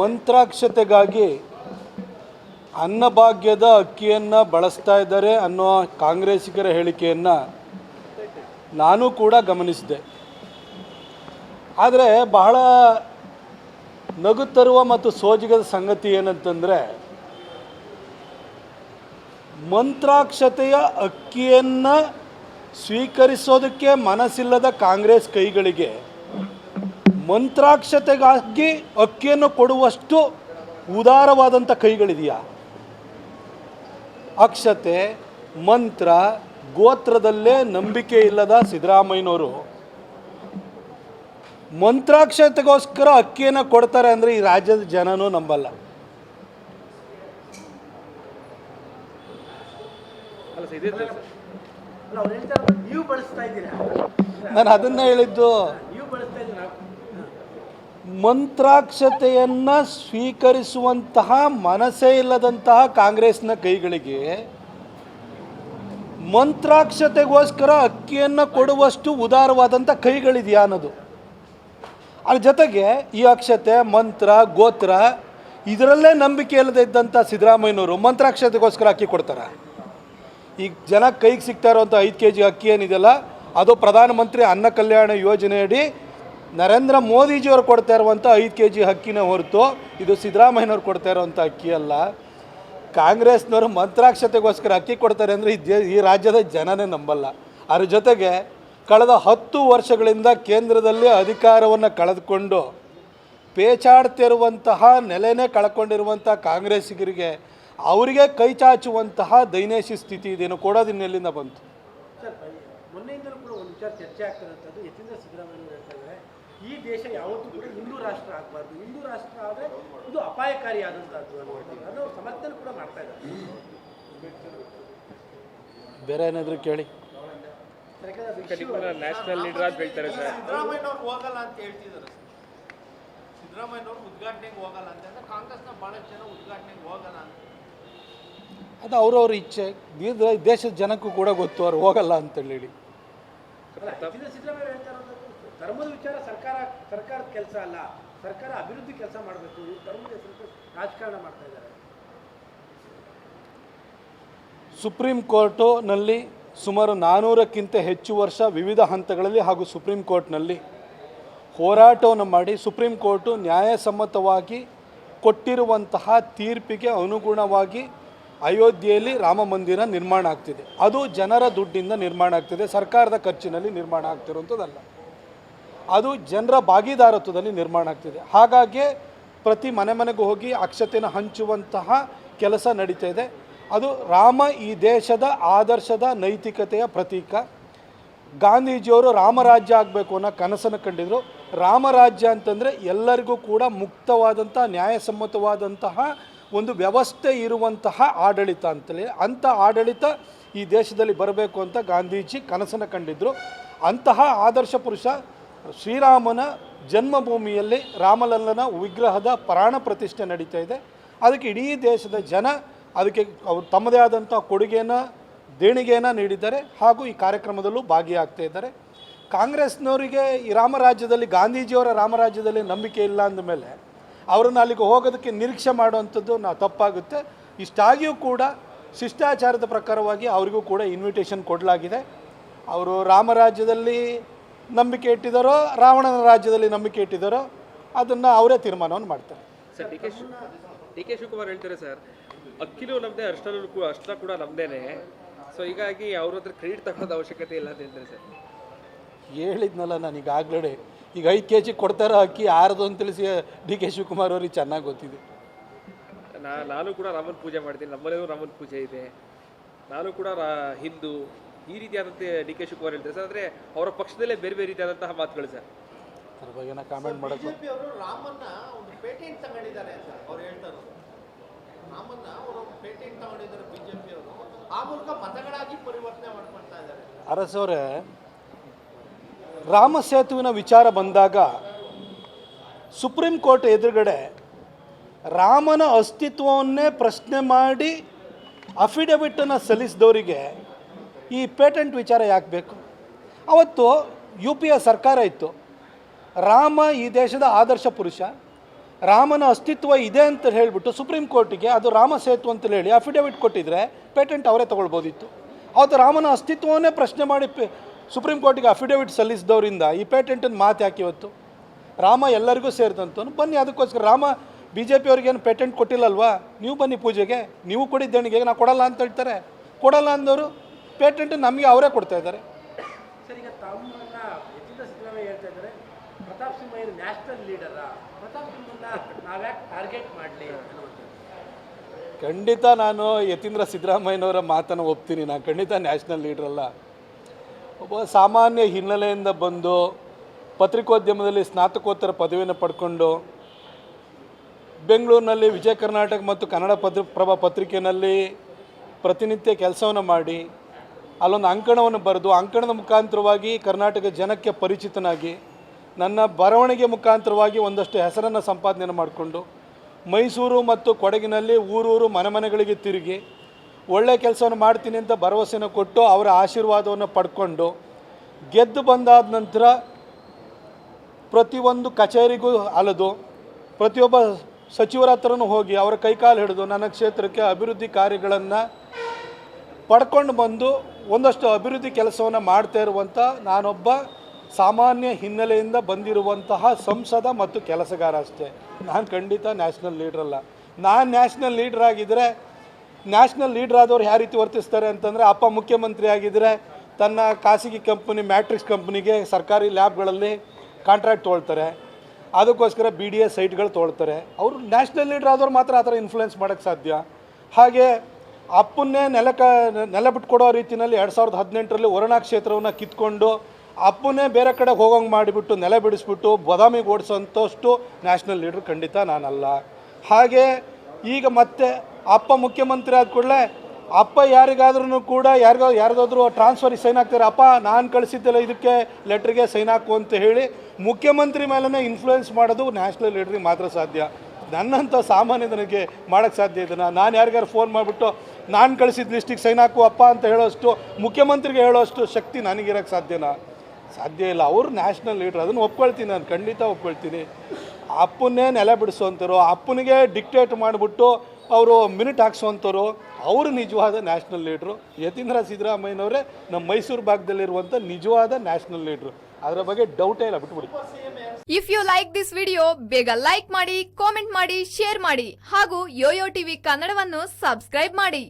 ಮಂತ್ರಾಕ್ಷತೆಗಾಗಿ ಅನ್ನಭಾಗ್ಯದ ಅಕ್ಕಿಯನ್ನು ಬಳಸ್ತಾ ಇದ್ದಾರೆ ಅನ್ನೋ ಕಾಂಗ್ರೆಸ್ಸಿಗರ ಹೇಳಿಕೆಯನ್ನು ನಾನು ಕೂಡ ಗಮನಿಸಿದೆ. ಆದರೆ ಬಹಳ ನಗು ತರುವ ಮತ್ತು ಸೋಜಿಗದ ಸಂಗತಿ ಏನಂತಂದರೆ, ಮಂತ್ರಾಕ್ಷತೆಯ ಅಕ್ಕಿಯನ್ನು ಸ್ವೀಕರಿಸೋದಕ್ಕೆ ಮನಸ್ಸಿಲ್ಲದ ಕಾಂಗ್ರೆಸ್ ಕೈಗಳಿಗೆ ಮಂತ್ರಾಕ್ಷತೆಗಾಗಿ ಅಕ್ಕಿಯನ್ನು ಕೊಡುವಷ್ಟು ಉದಾರವಾದಂಥ ಕೈಗಳಿದೆಯಾ? ಅಕ್ಷತೆ ಮಂತ್ರ ಗೋತ್ರದಲ್ಲೇ ನಂಬಿಕೆ ಇಲ್ಲದ ಸಿದ್ದರಾಮಯ್ಯನವರು ಮಂತ್ರಾಕ್ಷತೆಗೋಸ್ಕರ ಅಕ್ಕಿಯನ್ನು ಕೊಡ್ತಾರೆ ಅಂದರೆ ಈ ರಾಜ್ಯದ ಜನನೂ ನಂಬಲ್ಲ. ಅಲ್ಲ ಸರ್ ಅಲ್ಲ ಅವ್ರು ಹೇಳ್ತಾರೆ ನೀವು ಬಳಸ್ತಾ ಇದ್ದೀರಾ? ನಾನು ಅದನ್ನ ಹೇಳಿದ್ದು. ಮಂತ್ರಾಕ್ಷತೆಯನ್ನು ಸ್ವೀಕರಿಸುವಂತಹ ಮನಸ್ಸೇ ಇಲ್ಲದಂತಹ ಕಾಂಗ್ರೆಸ್ನ ಕೈಗಳಿಗೆ ಮಂತ್ರಾಕ್ಷತೆಗೋಸ್ಕರ ಅಕ್ಕಿಯನ್ನು ಕೊಡುವಷ್ಟು ಉದಾರವಾದಂಥ ಕೈಗಳಿದೆಯಾ ಅನ್ನೋದು. ಅದ್ರ ಜೊತೆಗೆ ಈ ಅಕ್ಷತೆ, ಮಂತ್ರ, ಗೋತ್ರ ಇದರಲ್ಲೇ ನಂಬಿಕೆ ಇಲ್ಲದೆ ಇದ್ದಂಥ ಸಿದ್ದರಾಮಯ್ಯನವರು ಮಂತ್ರಾಕ್ಷತೆಗೋಸ್ಕರ ಅಕ್ಕಿ ಕೊಡ್ತಾರೆ. ಈಗ ಜನ ಕೈಗೆ ಸಿಗ್ತಾ ಇರೋವಂಥ ಐದು ಕೆ ಜಿ ಅಕ್ಕಿ ಏನಿದೆಯಲ್ಲ, ಅದು ಪ್ರಧಾನಮಂತ್ರಿ ಅನ್ನ ಕಲ್ಯಾಣ ಯೋಜನೆಯಡಿ ನರೇಂದ್ರ ಮೋದಿಜಿಯವರು ಕೊಡ್ತಾ ಇರುವಂಥ ಐದು ಕೆ ಜಿ ಹಕ್ಕಿನ ಹೊರತು ಇದು ಸಿದ್ದರಾಮಯ್ಯನವ್ರು ಕೊಡ್ತಾ ಇರುವಂಥ ಅಕ್ಕಿ ಅಲ್ಲ. ಕಾಂಗ್ರೆಸ್ನವರು ಮಂತ್ರಾಕ್ಷತೆಗೋಸ್ಕರ ಅಕ್ಕಿ ಕೊಡ್ತಾರೆ ಅಂದರೆ ಈ ಈ ರಾಜ್ಯದ ಜನನೇ ನಂಬಲ್ಲ. ಅದ್ರ ಜೊತೆಗೆ ಕಳೆದ ಹತ್ತು ವರ್ಷಗಳಿಂದ ಕೇಂದ್ರದಲ್ಲಿ ಅಧಿಕಾರವನ್ನು ಕಳೆದುಕೊಂಡು ಪೇಚಾಡ್ತಿರುವಂತಹ ನೆಲೆನೇ ಕಳ್ಕೊಂಡಿರುವಂಥ ಕಾಂಗ್ರೆಸ್ಸಿಗರಿಗೆ ಅವರಿಗೆ ಕೈ ಚಾಚುವಂತಹ ದೈನೇಶಿ ಸ್ಥಿತಿ ಇದೇನು ಕೂಡ ಅದನ್ನೆಲ್ಲಿಂದ ಬಂತು ಸರ್ ಮೊನ್ನೆಯಿಂದಲೂ ಕೂಡ ಒಂದು ವಿಚಾರ ಚರ್ಚೆ ಆಗ್ತಿರೋಂಥದ್ದು ಯತೀಂದ್ರ ಸಿದ್ದರಾಮಯ್ಯ ಹೇಳ್ತಾ ಇದ್ದಾರೆ. ಈ ದೇಶ ಯಾವತ್ತೂ ಕೂಡ ಹಿಂದೂ ರಾಷ್ಟ್ರ ಆಗಬಾರ್ದು. ಹಿಂದೂ ರಾಷ್ಟ್ರ ಆದರೆ ಇದು ಅಪಾಯಕಾರಿಯಾದಂಥದ್ದು ಅನ್ನುವಂಥದ್ದು. ಅದನ್ನು ಅವ್ರು ಸಮರ್ಥನೆ ಕೂಡ ಮಾಡ್ತಾ ಇದ್ದಾರೆ. ಬೇರೆ ಏನಾದರೂ ಕೇಳಿ? ನ್ಯಾಷನಲ್ ಲೀಡರ್ ಅಂತ ಹೇಳ್ತಾರೆ ಸರ್. ಸಿದ್ದರಾಮಯ್ಯನವ್ರು ಹೋಗಲ್ಲ ಅಂತ ಹೇಳ್ತಿದ್ದಾರೆ ಸಿದ್ದರಾಮಯ್ಯನವ್ರು ಉದ್ಘಾಟನೆಗೆ ಹೋಗಲ್ಲ ಅಂತಂದ್ರೆ ಕಾಂಗ್ರೆಸ್ನ ಭಾಳಷ್ಟು ಜನ ಉದ್ಘಾಟನೆಗೆ ಹೋಗಲ್ಲ ಅಂತ. ಅದು ಅವ್ರವ್ರ ಇಚ್ಛೆ. ದೇಶದ ಜನಕ್ಕೂ ಕೂಡ ಗೊತ್ತು ಅವ್ರು ಹೋಗಲ್ಲ ಅಂತೇಳಿ ಸಿದ್ದರಾಮಯ್ಯ ಹೇಳ್ತಾರೆ ಧರ್ಮದ ವಿಚಾರ ಸರ್ಕಾರ, ಸರ್ಕಾರದ ಕೆಲಸ ಅಲ್ಲ. ಸರ್ಕಾರ ಅಭಿವೃದ್ಧಿ ಕೆಲಸ ಮಾಡಬೇಕು. ಧರ್ಮದ ಹೆಸರು ರಾಜಕಾರಣ ಮಾಡ್ತಾ ಇದ್ದಾರೆ. ಸುಪ್ರೀಂ ಕೋರ್ಟುನಲ್ಲಿ ಸುಮಾರು ನಾನ್ನೂರಕ್ಕಿಂತ ಹೆಚ್ಚು ವರ್ಷ ವಿವಿಧ ಹಂತಗಳಲ್ಲಿ ಹಾಗೂ ಸುಪ್ರೀಂ ಕೋರ್ಟ್ನಲ್ಲಿ ಹೋರಾಟವನ್ನು ಮಾಡಿ ಸುಪ್ರೀಂ ಕೋರ್ಟು ನ್ಯಾಯಸಮ್ಮತವಾಗಿ ಕೊಟ್ಟಿರುವಂತಹ ತೀರ್ಪಿಗೆ ಅನುಗುಣವಾಗಿ ಅಯೋಧ್ಯೆಯಲ್ಲಿ ರಾಮ ಮಂದಿರ ನಿರ್ಮಾಣ ಆಗ್ತಿದೆ. ಅದು ಜನರ ದುಡ್ಡಿಂದ ನಿರ್ಮಾಣ ಆಗ್ತಿದೆ. ಸರ್ಕಾರದ ಖರ್ಚಿನಲ್ಲಿ ನಿರ್ಮಾಣ ಆಗ್ತಿರುವಂಥದ್ದಲ್ಲ. ಅದು ಜನರ ಭಾಗಿದಾರತ್ವದಲ್ಲಿ ನಿರ್ಮಾಣ ಆಗ್ತಿದೆ. ಹಾಗಾಗಿ ಪ್ರತಿ ಮನೆ ಮನೆಗೂ ಹೋಗಿ ಅಕ್ಷತೆನ ಹಂಚುವಂತಹ ಕೆಲಸ ನಡೀತಾ ಇದೆ. ಅದು ರಾಮ ಈ ದೇಶದ ಆದರ್ಶದ ನೈತಿಕತೆಯ ಪ್ರತೀಕ. ಗಾಂಧೀಜಿಯವರು ರಾಮರಾಜ್ಯ ಆಗಬೇಕು ಅನ್ನೋ ಕನಸನ್ನು ಕಂಡಿದ್ರು. ರಾಮರಾಜ್ಯ ಅಂತಂದರೆ ಎಲ್ಲರಿಗೂ ಕೂಡ ಮುಕ್ತವಾದಂಥ ನ್ಯಾಯಸಮ್ಮತವಾದಂತಹ ಒಂದು ವ್ಯವಸ್ಥೆ ಇರುವಂತಹ ಆಡಳಿತ ಅಂತಲೇ ಅಂಥ ಆಡಳಿತ ಈ ದೇಶದಲ್ಲಿ ಬರಬೇಕು ಅಂತ ಗಾಂಧೀಜಿ ಕನಸನ್ನು ಕಂಡಿದ್ದರು ಅಂತಹ ಆದರ್ಶ ಪುರುಷ ಶ್ರೀರಾಮನ ಜನ್ಮಭೂಮಿಯಲ್ಲಿ ರಾಮಲಲ್ಲನ ವಿಗ್ರಹದ ಪ್ರಾಣ ಪ್ರತಿಷ್ಠೆ ನಡೀತಾ ಇದೆ. ಅದಕ್ಕೆ ಇಡೀ ದೇಶದ ಜನ ಅದಕ್ಕೆ ಅವರು ತಮ್ಮದೇ ಆದಂಥ ಕೊಡುಗೆಯನ್ನು ದೇಣಿಗೆಯನ್ನು ನೀಡಿದ್ದಾರೆ ಹಾಗೂ ಈ ಕಾರ್ಯಕ್ರಮದಲ್ಲೂ ಭಾಗಿಯಾಗ್ತಾ ಇದ್ದಾರೆ. ಕಾಂಗ್ರೆಸ್ನವರಿಗೆ ಈ ರಾಮರಾಜ್ಯದಲ್ಲಿ ಗಾಂಧೀಜಿಯವರ ರಾಮರಾಜ್ಯದಲ್ಲಿ ನಂಬಿಕೆ ಇಲ್ಲ ಅಂದಮೇಲೆ ಅವರನ್ನು ಅಲ್ಲಿಗೆ ಹೋಗೋದಕ್ಕೆ ನಿರೀಕ್ಷೆ ಮಾಡುವಂಥದ್ದು ನಾವು ತಪ್ಪಾಗುತ್ತೆ. ಇಷ್ಟಾಗಿಯೂ ಕೂಡ ಶಿಷ್ಟಾಚಾರದ ಪ್ರಕಾರವಾಗಿ ಅವರಿಗೂ ಕೂಡ ಇನ್ವಿಟೇಷನ್ ಕೊಡಲಾಗಿದೆ. ಅವರು ರಾಮರಾಜ್ಯದಲ್ಲಿ ನಂಬಿಕೆ ಇಟ್ಟಿದ್ದಾರೋ ರಾವಣನ ರಾಜ್ಯದಲ್ಲಿ ನಂಬಿಕೆ ಇಟ್ಟಿದ್ದಾರೋ ಅದನ್ನು ಅವರೇ ತೀರ್ಮಾನವನ್ನು ಮಾಡ್ತಾರೆ. ಸರ್, ಡಿ ಕೆ ಶಿವಕುಮಾರ್ ಹೇಳ್ತಾರೆ ಸರ್, ಅಕ್ಕಿಲೂ ನಮ್ಮದೇ ಅಷ್ಟರಲ್ಲೂ ಕೂಡ ಅರ್ಶನ ಕೂಡ ನಮ್ಮದೇನೆ ಸೊ ಹೀಗಾಗಿ ಅವ್ರ ಹತ್ರ ಕ್ರೆಡಿಟ್ ತಗೊಳ್ಳೋದು ಅವಶ್ಯಕತೆ ಇಲ್ಲ ಅಂತ ಹೇಳ್ತಾರೆ ಸರ್. ಹೇಳಿದ್ನಲ್ಲ ನಾನು ಈಗಾಗಲೇ. ಈಗ ಐದು ಕೆ ಜಿ ಕೊಡ್ತಾರೋ ಅಕ್ಕಿ ಯಾರದು ಅಂತ ತಿಳಿಸಿ ಡಿ ಕೆ ಶಿವಕುಮಾರ್ ಅವ್ರಿಗೆ ಚೆನ್ನಾಗಿ ಗೊತ್ತಿದೆ. ನಾ ನಾನು ಕೂಡ ರಾಮನ ಪೂಜೆ ಮಾಡ್ತೀನಿ. ನಮ್ಮಲ್ಲೂ ರಾಮನ ಪೂಜೆ ಇದೆ. ನಾನು ಕೂಡ ರಾ- ಹಿಂದೂ. ಈ ರೀತಿಯಾದಂತೆ ಡಿ ಕೆ ಶಿವಕುಮಾರ್ ಹೇಳ್ತಾರೆ. ಸರ್ ಅಂದರೆ ಅವರ ಪಕ್ಷದಲ್ಲೇ ಬೇರೆ ಬೇರೆ ರೀತಿಯಾದಂತಹ ಮಾತುಗಳು ಸರ್. ಅದ್ರ ಬಗ್ಗೆ ನಾ ಕಾಮೆಂಟ್ ಮಾಡೋದು ರಾಮನ್ನ ಒಂದು ಪೇಟೆಂಟ್ ತಗೊಂಡಿದ್ದಾರೆ ಅಂತ ಅವ್ರು ಹೇಳ್ತಾರೆ. ಇರೋದು ರಾಮನ್ನ ಅವರು ಪೇಟೆಂಟ್ ತಗೊಂಡಿದ್ದಾರೆ ಬಿಜೆಪಿ ಅವರು. ಆ ಮೂಲಕ ಮತಗಳಾಗಿ ಪರಿವರ್ತನೆ ಮಾಡ್ಕೊಳ್ತಾ ಇದ್ದಾರೆ. ಅರಸವ್ರೆ ರಾಮ ಸೇತುವಿನ ವಿಚಾರ ಬಂದಾಗ ಸುಪ್ರೀಂ ಕೋರ್ಟ್ ಎದುರುಗಡೆ ರಾಮನ ಅಸ್ತಿತ್ವವನ್ನೇ ಪ್ರಶ್ನೆ ಮಾಡಿ ಅಫಿಡವಿಟನ್ನು ಸಲ್ಲಿಸಿದವರಿಗೆ ಈ ಪೇಟೆಂಟ್ ವಿಚಾರ ಯಾಕೆ ಬೇಕು? ಅವತ್ತು ಯು ಪಿ ಎ ಸರ್ಕಾರ ಇತ್ತು. ರಾಮ ಈ ದೇಶದ ಆದರ್ಶ ಪುರುಷ, ರಾಮನ ಅಸ್ತಿತ್ವ ಇದೆ ಅಂತ ಹೇಳಿಬಿಟ್ಟು ಸುಪ್ರೀಂ ಕೋರ್ಟಿಗೆ ಅದು ರಾಮ ಸೇತು ಅಂತ ಹೇಳಿ ಅಫಿಡವಿಟ್ ಕೊಟ್ಟಿದ್ರೆ ಪೇಟೆಂಟ್ ಅವರೇ ತೊಗೊಳ್ಬೋದಿತ್ತು. ಅವತ್ತು ರಾಮನ ಅಸ್ತಿತ್ವವನ್ನೇ ಪ್ರಶ್ನೆ ಮಾಡಿ ಸುಪ್ರೀಂ ಕೋರ್ಟಿಗೆ ಅಫಿಡೇವಿಟ್ ಸಲ್ಲಿಸಿದವರಿಂದ ಈ ಪೇಟೆಂಟನ್ನು ಮಾತು ಯಾಕೆ ಇವತ್ತು? ರಾಮ ಎಲ್ಲರಿಗೂ ಸೇರಿದಂತವನು ಬನ್ನಿ ಅದಕ್ಕೋಸ್ಕರ ರಾಮ ಬಿ ಜೆ ಪಿಯವ್ರಿಗೇನು ಪೇಟೆಂಟ್ ಕೊಟ್ಟಿಲ್ಲಲ್ವಾ? ನೀವು ಬನ್ನಿ ಪೂಜೆಗೆ ನೀವು ಕೊಡಿ ದೇಣಿಗೆ ನಾವು ಕೊಡಲ್ಲ ಅಂತ ಹೇಳ್ತಾರೆ. ಕೊಡಲ್ಲ ಅಂದವರು ಪೇಟೆಂಟ್ ನಮಗೆ ಅವರೇ ಕೊಡ್ತಾ ಇದ್ದಾರೆ. ಖಂಡಿತ ನಾನು ಯತೀಂದ್ರ ಸಿದ್ದರಾಮಯ್ಯನವರ ಮಾತನ್ನು ಒಪ್ತೀನಿ ನಾನು ಖಂಡಿತ ನ್ಯಾಷನಲ್ ಲೀಡ್ರಲ್ಲ ಒಬ್ಬ ಸಾಮಾನ್ಯ ಹಿನ್ನೆಲೆಯಿಂದ ಬಂದು ಪತ್ರಿಕೋದ್ಯಮದಲ್ಲಿ ಸ್ನಾತಕೋತ್ತರ ಪದವಿಯನ್ನು ಪಡ್ಕೊಂಡು ಬೆಂಗಳೂರಿನಲ್ಲಿ ವಿಜಯ ಕರ್ನಾಟಕ ಮತ್ತು ಕನ್ನಡ ಪತ್ರ ಪ್ರಭ ಪತ್ರಿಕೆಯಲ್ಲಿ ಪ್ರತಿನಿತ್ಯ ಕೆಲಸವನ್ನು ಮಾಡಿ, ಅಲ್ಲೊಂದು ಅಂಕಣವನ್ನು ಬರೆದು, ಅಂಕಣದ ಮುಖಾಂತರವಾಗಿ ಕರ್ನಾಟಕ ಜನಕ್ಕೆ ಪರಿಚಿತನಾಗಿ, ನನ್ನ ಬರವಣಿಗೆ ಮುಖಾಂತರವಾಗಿ ಒಂದಷ್ಟು ಹೆಸರನ್ನು ಸಂಪಾದನೆ ಮಾಡಿಕೊಂಡು ಮೈಸೂರು ಮತ್ತು ಕೊಡಗಿನಲ್ಲಿ ಊರೂರು ಮನೆ ಮನೆಗಳಿಗೆ ತಿರುಗಿ ಒಳ್ಳೆ ಕೆಲಸವನ್ನು ಮಾಡ್ತೀನಿ ಅಂತ ಭರವಸೆನ ಕೊಟ್ಟು ಅವರ ಆಶೀರ್ವಾದವನ್ನು ಪಡ್ಕೊಂಡು ಗೆದ್ದು ಬಂದಾದ ನಂತರ ಪ್ರತಿಯೊಂದು ಕಚೇರಿಗೂ ಅಲದು ಪ್ರತಿಯೊಬ್ಬ ಸಚಿವರ ಹತ್ರನೂ ಹೋಗಿ ಅವರ ಕೈಕಾಲು ಹಿಡಿದು ನನ್ನ ಕ್ಷೇತ್ರಕ್ಕೆ ಅಭಿವೃದ್ಧಿ ಕಾರ್ಯಗಳನ್ನು ಪಡ್ಕೊಂಡು ಬಂದು ಒಂದಷ್ಟು ಅಭಿವೃದ್ಧಿ ಕೆಲಸವನ್ನು ಮಾಡ್ತಾ ಇರುವಂಥ ನಾನೊಬ್ಬ ಸಾಮಾನ್ಯ ಹಿನ್ನೆಲೆಯಿಂದ ಬಂದಿರುವಂತಹ ಸಂಸದ ಮತ್ತು ಕೆಲಸಗಾರ ಅಷ್ಟೇ. ನಾನು ಖಂಡಿತ ನ್ಯಾಷನಲ್ ಲೀಡ್ರಲ್ಲ ನಾನು ನ್ಯಾಷನಲ್ ಲೀಡ್ರ್ ಆಗಿದ್ದರೆ ನ್ಯಾಷನಲ್ ಲೀಡರ್ ಆದವ್ರು ಯಾವ ರೀತಿ ವರ್ತಿಸ್ತಾರೆ ಅಂತಂದರೆ ಅಪ್ಪ ಮುಖ್ಯಮಂತ್ರಿ ಆಗಿದ್ದರೆ ತನ್ನ ಖಾಸಗಿ ಕಂಪ್ನಿ ಮ್ಯಾಟ್ರಿಕ್ಸ್ ಕಂಪ್ನಿಗೆ ಸರ್ಕಾರಿ ಲ್ಯಾಬ್ಗಳಲ್ಲಿ ಕಾಂಟ್ರಾಕ್ಟ್ ತೊಗೊಳ್ತಾರೆ ಅದಕ್ಕೋಸ್ಕರ ಬಿ ಡಿ ಎಸ್ ಸೈಟ್ಗಳು ತೊಗೊಳ್ತಾರೆ ಅವರು ನ್ಯಾಷನಲ್ ಲೀಡರ್ ಆದವ್ರು ಮಾತ್ರ ಆ ಥರ ಇನ್ಫ್ಲುಯೆನ್ಸ್ ಮಾಡೋಕ್ಕೆ ಸಾಧ್ಯ. ಹಾಗೆ ಅಪ್ಪನ್ನೇ ನೆಲಕ ನೆಲ ಬಿಟ್ಕೊಡೋ ರೀತಿಯಲ್ಲಿ ಎರಡು ಸಾವಿರದ ಹದಿನೆಂಟರಲ್ಲಿ ವರುಣಾ ಕ್ಷೇತ್ರವನ್ನು ಕಿತ್ಕೊಂಡು ಅಪ್ಪನ್ನೇ ಬೇರೆ ಕಡೆ ಹೋಗೋಂಗೆ ಮಾಡಿಬಿಟ್ಟು ನೆಲ ಬಿಡಿಸ್ಬಿಟ್ಟು ಬದಾಮಿಗೆ ಓಡಿಸೋಂಥಷ್ಟು ನ್ಯಾಷನಲ್ ಲೀಡ್ರ್ ಖಂಡಿತ ನಾನಲ್ಲ. ಹಾಗೆ ಈಗ ಮತ್ತೆ ಅಪ್ಪ ಮುಖ್ಯಮಂತ್ರಿ ಆದ ಕೂಡಲೇ ಅಪ್ಪ ಯಾರಿಗಾದ್ರೂ ಕೂಡ ಯಾರಿಗೋ ಯಾರಿಗಾದ್ರೂ ಟ್ರಾನ್ಸ್ಫರಿಗೆ ಸೈನ್ ಹಾಕ್ತಾರೆ. ಅಪ್ಪ, ನಾನು ಕಳಿಸಿದ್ದೆಲ್ಲ ಇದಕ್ಕೆ ಲೆಟ್ರಿಗೆ ಸೈನ್ ಹಾಕು ಅಂತ ಹೇಳಿ ಮುಖ್ಯಮಂತ್ರಿ ಮೇಲೇ ಇನ್ಫ್ಲೂಯೆನ್ಸ್ ಮಾಡೋದು ನ್ಯಾಷನಲ್ ಲೀಡ್ರಿಗೆ ಮಾತ್ರ ಸಾಧ್ಯ. ನನ್ನಂಥ ಸಾಮಾನ್ಯದನಿಗೆ ಮಾಡೋಕ್ಕೆ ಸಾಧ್ಯ ಇದನ್ನು. ನಾನು ಯಾರಿಗಾರು ಫೋನ್ ಮಾಡಿಬಿಟ್ಟು ನಾನು ಕಳಿಸಿದ ಲಿಸ್ಟಿಗೆ ಸೈನ್ ಹಾಕು ಅಪ್ಪ ಅಂತ ಹೇಳೋಷ್ಟು, ಮುಖ್ಯಮಂತ್ರಿಗೆ ಹೇಳೋಷ್ಟು ಶಕ್ತಿ ನನಗಿರೋಕ್ಕೆ ಸಾಧ್ಯನಾ? ಸಾಧ್ಯ ಇಲ್ಲ. ಅವರು ನ್ಯಾಷನಲ್ ಲೀಡ್ರ್ ಅದನ್ನು ಒಪ್ಕೊಳ್ತೀನಿ ನಾನು. ಖಂಡಿತ ಒಪ್ಕೊಳ್ತೀನಿ. ಅಪ್ಪನ್ನೇ ನೆಲೆ ಬಿಡಿಸುವಂಥರು ಅಪ್ಪನಿಗೆ ಡಿಕ್ಟೇಟ್ ಮಾಡಿಬಿಟ್ಟು ಅವರು ಮಿನಿಟ್ ಹಾಕ್ಸುವಂಥವ್ರು, ಅವರು ನಿಜವಾದ ನ್ಯಾಷನಲ್ ಲೀಡ್ರು. ಯತೀಂದ್ರ ಸಿದ್ದರಾಮಯ್ಯನವರೇ ನಮ್ಮ ಮೈಸೂರು ಭಾಗದಲ್ಲಿರುವಂಥ ನಿಜವಾದ ನ್ಯಾಷನಲ್ ಲೀಡ್ರು. ಅದರ ಬಗ್ಗೆ ಡೌಟೇ ಇಲ್ಲ, ಬಿಟ್ಬಿಡಿ. If you like this video ಬೇಗ ಲೈಕ್ ಮಾಡಿ ಕಾಮೆಂಟ್ ಮಾಡಿ ಶೇರ್ ಮಾಡಿ. ಹಾಗೂ ಯೋಯೋ ಟಿವಿ ಕನ್ನಡವನ್ನು ಸಬ್ಸ್ಕ್ರೈಬ್ ಮಾಡಿ.